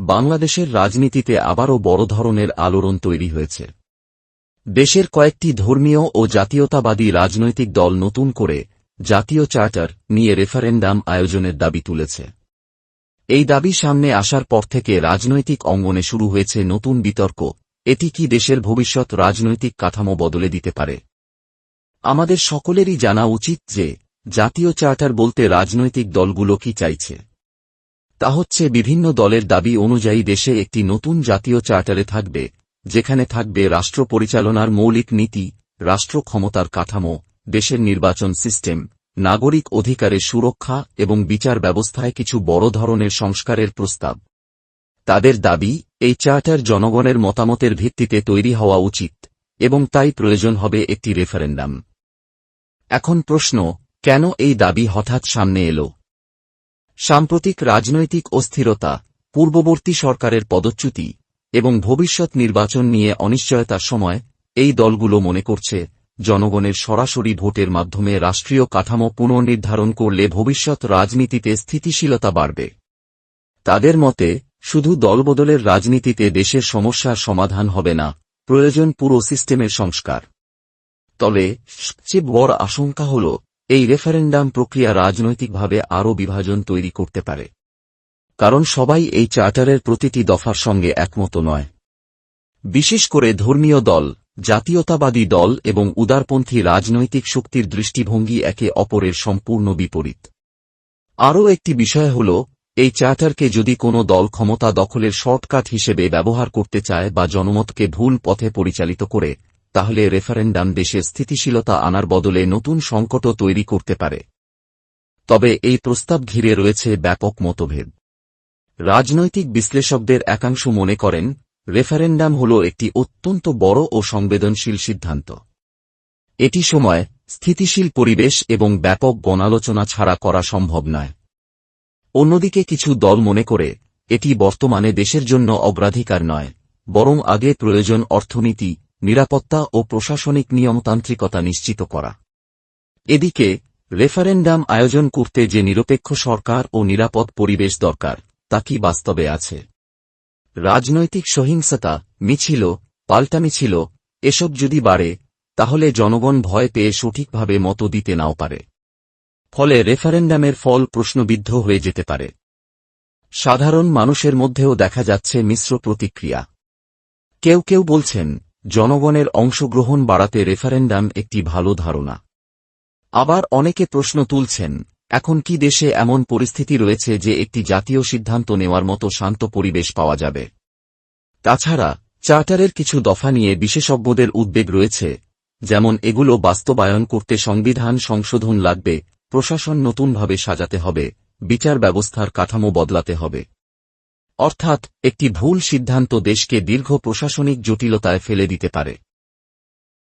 বাংলাদেশের রাজনীতিতে আবারও বড় ধরনের আলোড়ন তৈরি হয়েছে। দেশের কয়েকটি ধর্মীয় ও জাতীয়তাবাদী রাজনৈতিক দল নতুন করে জাতীয় চার্টার নিয়ে রেফারেন্ডাম আয়োজনের দাবি তুলেছে। এই দাবি সামনে আসার পর থেকে রাজনৈতিক অঙ্গনে শুরু হয়েছে নতুন বিতর্ক। এটি কি দেশের ভবিষ্যৎ রাজনৈতিক কাঠামো বদলে দিতে পারে? আমাদের সকলেরই জানা উচিত যে জাতীয় চার্টার বলতে রাজনৈতিক দলগুলো কি চাইছে। তা হচ্ছে বিভিন্ন দলের দাবি অনুযায়ী দেশে একটি নতুন জাতীয় চার্টারে থাকবে, যেখানে থাকবে রাষ্ট্র পরিচালনার মৌলিক নীতি, রাষ্ট্র ক্ষমতার কাঠামো, দেশের নির্বাচন সিস্টেম, নাগরিক অধিকারের সুরক্ষা এবং বিচার ব্যবস্থায় কিছু বড় ধরনের সংস্কারের প্রস্তাব। তাদের দাবি, এই চার্টার জনগণের মতামতের ভিত্তিতে তৈরি হওয়া উচিত, এবং তাই প্রয়োজন হবে একটি রেফারেন্ডাম। এখন প্রশ্ন, কেন এই দাবি হঠাৎ সামনে এলো? সাম্প্রতিক রাজনৈতিক অস্থিরতা, পূর্ববর্তী সরকারের পদচ্যুতি এবং ভবিষ্যৎ নির্বাচন নিয়ে অনিশ্চয়তার সময় এই দলগুলো মনে করছে, জনগণের সরাসরি ভোটের মাধ্যমে রাষ্ট্রীয় কাঠামো পুনর্নির্ধারণ করলে ভবিষ্যৎ রাজনীতিতে স্থিতিশীলতা বাড়বে। তাদের মতে, শুধু দলবদলের রাজনীতিতে দেশের সমস্যার সমাধান হবে না, প্রয়োজন পুরো সিস্টেমের সংস্কার। তবে সবচেয়ে বড় আশঙ্কা হল এই রেফারেন্ডাম প্রক্রিয়া রাজনৈতিকভাবে আরও বিভাজন তৈরি করতে পারে। কারণ সবাই এই চার্টারের প্রতিটি দফার সঙ্গে একমত নয়। বিশেষ করে ধর্মীয় দল, জাতীয়তাবাদী দল এবং উদারপন্থী রাজনৈতিক শক্তির দৃষ্টিভঙ্গি একে অপরের সম্পূর্ণ বিপরীত। আরও একটি বিষয় হল, এই চার্টারকে যদি কোনো দল ক্ষমতা দখলের শর্টকাট হিসেবে ব্যবহার করতে চায় বা জনমতকে ভুল পথে পরিচালিত করে তাহলে রেফারেন্ডাম দেশের স্থিতিশীলতা আনার বদলে নতুন সংকটও তৈরি করতে পারে। তবে এই প্রস্তাব ঘিরে রয়েছে ব্যাপক মতভেদ। রাজনৈতিক বিশ্লেষকদের একাংশ মনে করেন, রেফারেন্ডাম হল একটি অত্যন্ত বড় ও সংবেদনশীল সিদ্ধান্ত। এটি সময়, স্থিতিশীল পরিবেশ এবং ব্যাপক গণালোচনা ছাড়া করা সম্ভব নয়। অন্যদিকে কিছু দল মনে করে, এটি বর্তমানে দেশের জন্য অগ্রাধিকার নয়, বরং আগে প্রয়োজন অর্থনীতি নিরাপত্তা ও প্রশাসনিক নিয়মতান্ত্রিকতা নিশ্চিত করা। এদিকে, রেফারেন্ডাম আয়োজন করতে যে নিরপেক্ষ সরকার ও নিরাপদ পরিবেশ দরকার, তা কি বাস্তবে আছে? রাজনৈতিক সহিংসতা, মিছিল পাল্টা মিছিল এসব যদি বাড়ে, তাহলে জনগণ ভয় পেয়ে সঠিকভাবে মত দিতে নাও পারে। ফলে রেফারেন্ডামের ফল প্রশ্নবিদ্ধ হয়ে যেতে পারে। সাধারণ মানুষের মধ্যেও দেখা যাচ্ছে মিশ্র প্রতিক্রিয়া। কেউ কেউ বলছেন জনগণের অংশগ্রহণ বাড়াতে রেফারেন্ডাম একটি ভালো ধারণা। আবার অনেকে প্রশ্ন তুলছেন, এখন কি দেশে এমন পরিস্থিতি রয়েছে যে একটি জাতীয় সিদ্ধান্ত নেওয়ার মতো শান্ত পরিবেশ পাওয়া যাবে? তাছাড়া, চার্টারের কিছু দফা নিয়ে বিশেষজ্ঞদের উদ্বেগ রয়েছে, যেমন এগুলো বাস্তবায়ন করতে সংবিধান সংশোধন লাগবে, প্রশাসন নতুনভাবে সাজাতে হবে, বিচার ব্যবস্থার কাঠামো বদলাতে হবে। অর্থাৎ একটি ভুল সিদ্ধান্ত দেশকে দীর্ঘ প্রশাসনিক জটিলতায় ফেলে দিতে পারে।